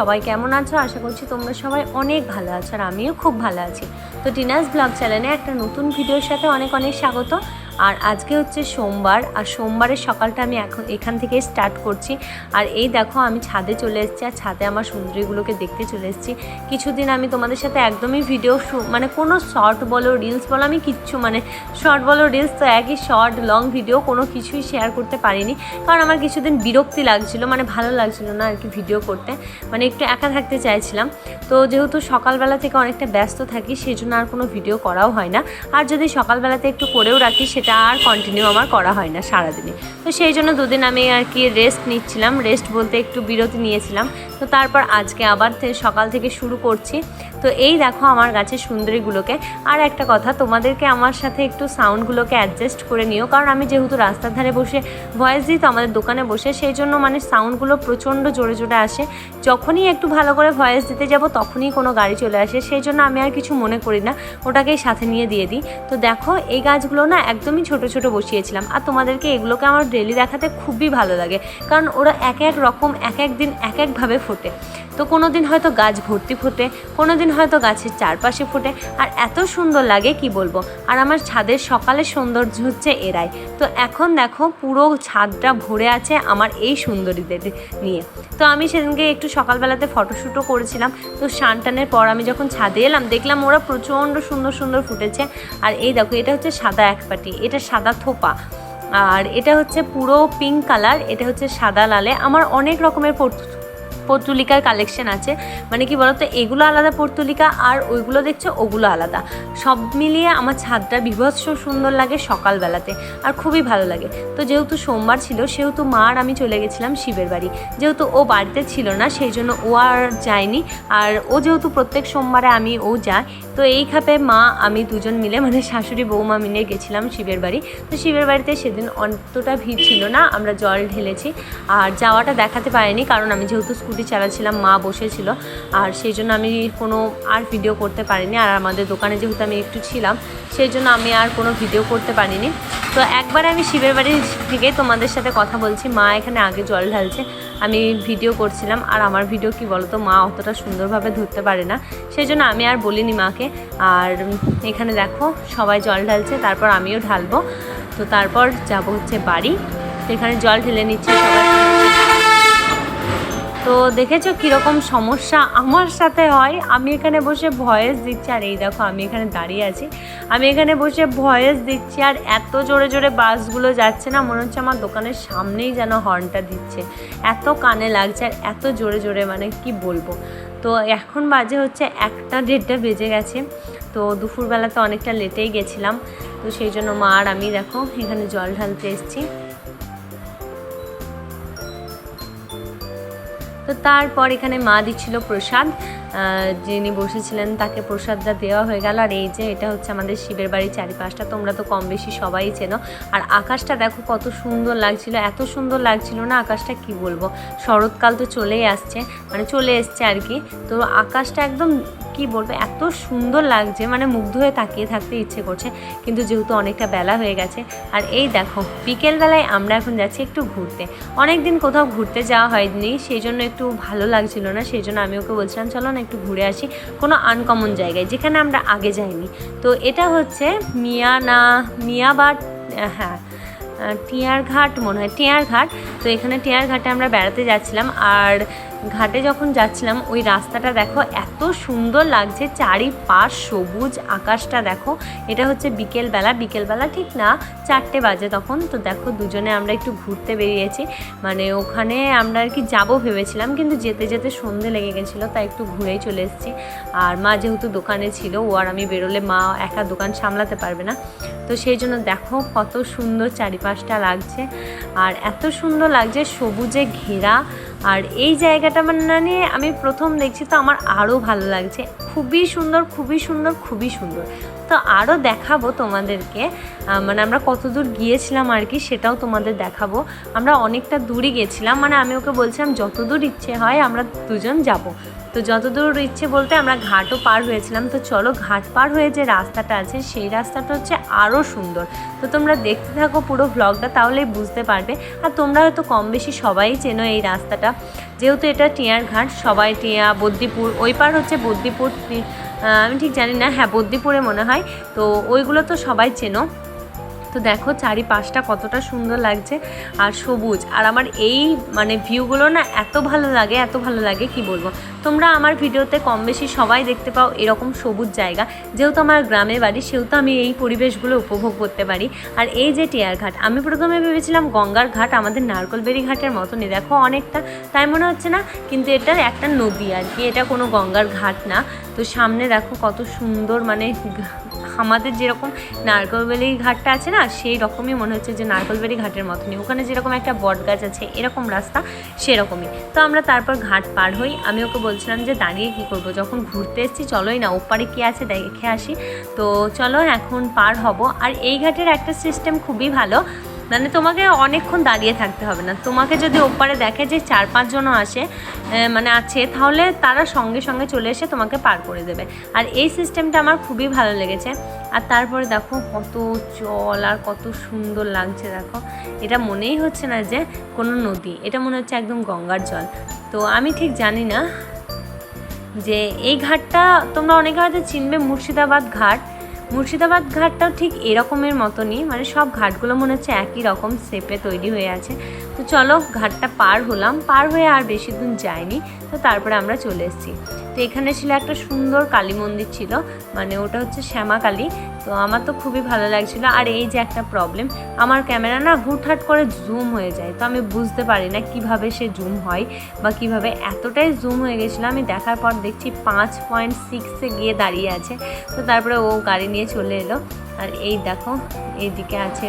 সবাই কেমন আছো? আশা করছি তোমরা সবাই অনেক ভালো আছো আর আমিও খুব ভালো আছি। তো টিনাস ব্লগ চ্যানেলে একটা নতুন ভিডিওর সাথে অনেক অনেক স্বাগত। আর আজকে হচ্ছে সোমবার, আর সোমবারের সকালটা আমি এখন এখান থেকে স্টার্ট করছি। আর এই দেখো, আমি ছাদে চলে এসেছি, আর ছাদে আমার সুন্দরীগুলোকে দেখতে চলে এসেছি। কিছুদিন আমি তোমাদের সাথে একদমই ভিডিও মানে কোনো শর্ট বলো রিলস বলো, আমি কিচ্ছু মানে শর্ট বলো রিলস তো একই শর্ট লং ভিডিও কোনো কিছুই শেয়ার করতে পারিনি। কারণ আমার কিছুদিন বিরক্তি লাগছিল মানে ভালো লাগছিল না আর কি ভিডিও করতে। মানে একটু একা থাকতে চাইছিলাম। তো যেহেতু সকালবেলা থেকে অনেকটা ব্যস্ত থাকি সেই জন্য আর কোনো ভিডিও করাও হয় না। আর যদি সকালবেলাতে একটু করেও রাখি, সেটা আর কন্টিনিউ আমার করা হয় না সারাদিনে। তো সেই জন্য দুদিন আমি আর কি রেস্ট নিচ্ছিলাম। রেস্ট বলতে একটু বিরতি নিয়েছিলাম। তো তারপর আজকে আবার সকাল থেকে শুরু করছি। তো এই দেখো আমার গাছের সুন্দরীগুলোকে। আর একটা কথা, তোমাদেরকে আমার সাথে একটু সাউন্ডগুলোকে অ্যাডজাস্ট করে নিও। কারণ আমি যেহেতু রাস্তার ধারে বসে ভয়েস দিই, তো আমাদের দোকানে বসে, সেই জন্য মানে সাউন্ডগুলো প্রচণ্ড জোরে জোরে আসে। যখনই একটু ভালো করে ভয়েস দিতে যাব, তখনই কোনো গাড়ি চলে আসে। সেই জন্য আমি আর কিছু মনে করি না। ওটাকেই সাথে নিয়ে দিয়ে দিই। তো দেখো, এই গাছগুলো না একদমই ছোট ছোট বসিয়েছিলাম। আর তোমাদেরকে এগুলোকে আমার ডেলি দেখাতে খুবই ভালো লাগে। কারণ ওরা এক এক রকম, এক এক দিন, এক একভাবে ফোটে। তো কোনো দিন হয়তো গাছ ভর্তি ফোটে কোনো দিন হয়তো গাছের চারপাশে ফোটে। আর এত সুন্দর লাগে, কি বলব? আর আমার ছাদের সকালের সৌন্দর্য হচ্ছে এরাই। তো এখন দেখো, পুরো ছাদটা ভরে আছে আমার এই সুন্দরীদের নিয়ে। তো আমি সেদিনকে একটু সকালবেলাতে ফটোশ্যুটও করেছিলাম। তো সানটানের পর আমি যখন ছাদে এলাম, দেখলাম ওরা প্রচণ্ড সুন্দর সুন্দর ফুটেছে। আর এই দেখো, এটা হচ্ছে সাদা এক পাটি এটা সাদা থোপা। আর এটা হচ্ছে পুরো পিঙ্ক কালার এটা হচ্ছে সাদা লালে। আমার অনেক রকমের পর্তুলিকার কালেকশন আছে। মানে কি বলতো, এগুলো আলাদা পর্তুলিকা আর ওইগুলো দেখছ, ওগুলো আলাদা। সব মিলিয়ে আমার ছাদটা বিভৎস সুন্দর লাগে সকালবেলাতে আর খুবই ভালো লাগে। তো যেহেতু সোমবার ছিল, সেহেতু মা আর আমি চলে গেছিলাম শিবের বাড়ি। যেহেতু ও বাড়িতে ছিল না, সেই জন্য ও আর যায়নি। আর ও যেহেতু প্রত্যেক সোমবারে আমি, ও যায়, তো এই খাপে মা, আমি দুজন মিলে মানে শাশুড়ি বৌমা মিলে গেছিলাম শিবের বাড়ি। তো শিবের বাড়িতে সেদিন অতটা ভিড় ছিল না, আমরা জল ঢেলেছি। আর যাওয়াটা দেখাতে পারিনি, কারণ আমি যেহেতু স্কুটি চালাচ্ছিলাম, মা বসেছিল। আর সেই জন্য আমি কোনো আর ভিডিও করতে পারিনি। আর আমাদের দোকানে যেহেতু আমি একটু ছিলাম, সেই জন্য আমি আর কোনো ভিডিও করতে পারিনি। তো একবার আমি শিবের বাড়ি থেকে তোমাদের সাথে কথা বলছি। মা এখানে আগে জল ঢালছে, আমি ভিডিও করছিলাম। আর আমার ভিডিও কি বলতো, মা অতটা সুন্দরভাবে ধরতে পারে না। সেই জন্য আমি আর বলিনি মাকে। আর এখানে দেখো, সবাই জল ঢালছে, তারপর আমিও ঢালবো। তো তারপর যাব হচ্ছে বাড়ি। এখানে জল ঢেলে নিচ্ছে সবাই। তো দেখেছ কীরকম সমস্যা আমার সাথে হয়? আমি এখানে বসে ভয়েস দিচ্ছি, আর এই দেখো আমি এখানে দাঁড়িয়ে আছি। আমি এখানে বসে ভয়েস দিচ্ছি, আর এত জোরে জোরে বাসগুলো যাচ্ছে না, মনে হচ্ছে আমার দোকানের সামনেই যেন হর্নটা দিচ্ছে। এত কানে লাগছে, আর এত জোরে জোরে মানে কি বলব? তো এখন বাজে হচ্ছে একটা দেড়টা বেজে গেছে, তো দুপুরবেলাতে অনেকটা লেটেই গেছিলাম। তো সেই জন্য মা আর আমি দেখো এখানে জল ঢালতে এসেছি। তো তারপর এখানে মা দিচ্ছিল প্রসাদ যিনি বসেছিলেন তাকে প্রসাদটা দেওয়া হয়ে গেল। আর এই যে এটা হচ্ছে আমাদের শিবের বাড়ির চারিপাশটা, তোমরা তো কম বেশি সবাই চেনো। আর আকাশটা দেখো কত সুন্দর লাগছিল, এত সুন্দর লাগছিল না আকাশটা কি বলব? শরৎকাল তো চলেই আসছে মানে চলে এসছে আর কি। তো আকাশটা একদম কি বলব, এত সুন্দর লাগছে মানে মুগ্ধ হয়ে তাকিয়ে থাকতে ইচ্ছে করছে, কিন্তু যেহেতু অনেকটা বেলা হয়ে গেছে, আর এই দেখো, বিকেলবেলায় আমরা এখন যাচ্ছি একটু ঘুরতে। অনেক দিন কোথাও ঘুরতে যাওয়া হয়নি, সেই জন্য একটু ভালো লাগছিল না, সেই জন্য আমি ওকে বলছিলাম, চলো না একটু ঘুরে আসি কোনো আনকমন জায়গায়, যেখানে আমরা আগে যাইনি। তো এটা হচ্ছে মিয়ানা মিয়াবাদ হ্যাঁ টিয়ার ঘাট মনে হয় টিয়ার ঘাট তো এখানে টিয়ার ঘাটে আমরা বেড়াতে যাচ্ছিলাম আর ঘাটে যখন যাচ্ছিলাম, ওই রাস্তাটা দেখো এত সুন্দর লাগছে, চারিপাশ সবুজ আকাশটা দেখো। এটা হচ্ছে বিকেলবেলা বিকেলবেলা ঠিক না, চারটে বাজে তখন। তো দেখো দুজনে আমরা একটু ঘুরতে বেরিয়েছি। মানে ওখানে আমরা আর কি যাব ভেবেছিলাম, কিন্তু যেতে যেতে সন্ধে লেগে গেছিল, তাই একটু ঘুরেই চলে এসেছি। আর মা যেহেতু দোকানে ছিল, ও আর আমি বেরোলে মা একা দোকান সামলাতে পারবে না। তো সেই জন্য দেখো কত সুন্দর চারিপাশটা লাগছে। আর এত সুন্দর লাগছে সবুজে ঘেরা। আর এই জায়গাটা মানে আমি প্রথম দেখছি তো আমার আরও ভালো লাগছে। খুবই সুন্দর খুবই সুন্দর খুবই সুন্দর। তো আরও দেখাবো তোমাদেরকে। মানে আমরা কত দূর গিয়েছিলাম আর কি সেটাও তোমাদের দেখাবো। আমরা অনেকটা দূরই গেছিলাম মানে আমি ওকে বলছিলাম যত দূর ইচ্ছে হয় আমরা দুজন যাব। তো যতদূর ইচ্ছে বলতে আমরা ঘাটও পার হয়েছিলাম। তো চলো ঘাট পার হয়ে যে রাস্তাটা আছে সেই রাস্তাটা হচ্ছে আরও সুন্দর। তো তোমরা দেখতে থাকো পুরো ব্লগটা তাহলেই বুঝতে পারবে। আর তোমরা হয়তো কম বেশি সবাই চেনো এই রাস্তাটা। যেহেতু এটা টিয়ার ঘাট, সবাই টিয়া বদ্দিপুর ওই পার হচ্ছে বদ্দিপুর আহ, আমি ঠিক জানি না হ্যাঁ বদ্দিপুরে মনে হয়। তো ওইগুলো তো সবাই চেনো। তো দেখো চারিপাশটা কতটা সুন্দর লাগছে আর সবুজ। আর আমার এই মানে ভিউগুলো না এত ভালো লাগে এত ভালো লাগে কি বলব? তোমরা আমার ভিডিওতে কম বেশি সবাই দেখতে পাও এরকম সবুজ জায়গা। যেহেতু আমার গ্রামে বাড়ি সেহেতু আমি এই পরিবেশগুলো উপভোগ করতে পারি। আর এই যে টিয়ার ঘাট আমি প্রথমে ভেবেছিলাম গঙ্গার ঘাট আমাদের নারকলবেরি ঘাটের মতনই। দেখো অনেকটা তাই মনে হচ্ছে না? কিন্তু এটা একটা নদী আর কি এটা কোনো গঙ্গার ঘাট না। তো সামনে দেখো কত সুন্দর মানে আমাদের যেরকম নারকলবেলি ঘাটটা আছে না, সেই রকমই মনে হচ্ছে যে নারকলবেলি ঘাটের মতনই। ওখানে যেরকম একটা বট গাছ আছে, এরকম রাস্তা, সেরকমই। তো আমরা তারপর ঘাট পার হই। আমি ওকে বলছিলাম যে, দাঁড়িয়ে কী করব? যখন ঘুরতে এসেছি, চলোই না, ওপারে কী আছে দেখে আসি। তো চলো এখন পার হব। আর এই ঘাটের একটা সিস্টেম খুবই ভালো। মানে তোমাকে অনেকক্ষণ দাঁড়িয়ে থাকতে হবে না। তোমাকে যদি ওপারে দেখে যে চার পাঁচজনও আসে মানে আছে, তাহলে তারা সঙ্গে সঙ্গে চলে এসে তোমাকে পার করে দেবে। আর এই সিস্টেমটা আমার খুবই ভালো লেগেছে। আর তারপরে দেখো কত জল আর কত সুন্দর লাগছে, দেখো। এটা মনেই হচ্ছে না যে কোনো নদী, এটা মনে হচ্ছে একদম গঙ্গার জল। তো আমি ঠিক জানি না যে এই ঘাটটা তোমরা অনেকে হয়তো চিনবে মুর্শিদাবাদ ঘাট। মুর্শিদাবাদ ঘাটটাও ঠিক এরকমের মতনই মানে সব ঘাটগুলো মনে হচ্ছে একই রকম শেপে তৈরি হয়ে আছে। তো চলো ঘাটটা পার হলাম, পার হয়ে আর বেশি দূর যায়নি তো তারপরে আমরা চলে এসেছি। তো এখানে ছিল একটা সুন্দর কালী মন্দির ছিল মানে ওটা হচ্ছে শ্যামা কালী তো আমার তো খুবই ভালো লাগছিল। আর এই যে একটা প্রবলেম আমার ক্যামেরা না হুটহাট করে জুম হয়ে যায়। তো আমি বুঝতে পারি না কীভাবে সে জুম হয় বা কীভাবে এতটাই জুম হয়ে গেছিল। আমি দেখার পর দেখছি পাঁচ পয়েন্ট সিক্সে গিয়ে দাঁড়িয়ে আছে। তো তারপরে ও গাড়ি নিয়ে চলে এলো। আর এই দেখো, এইদিকে আছে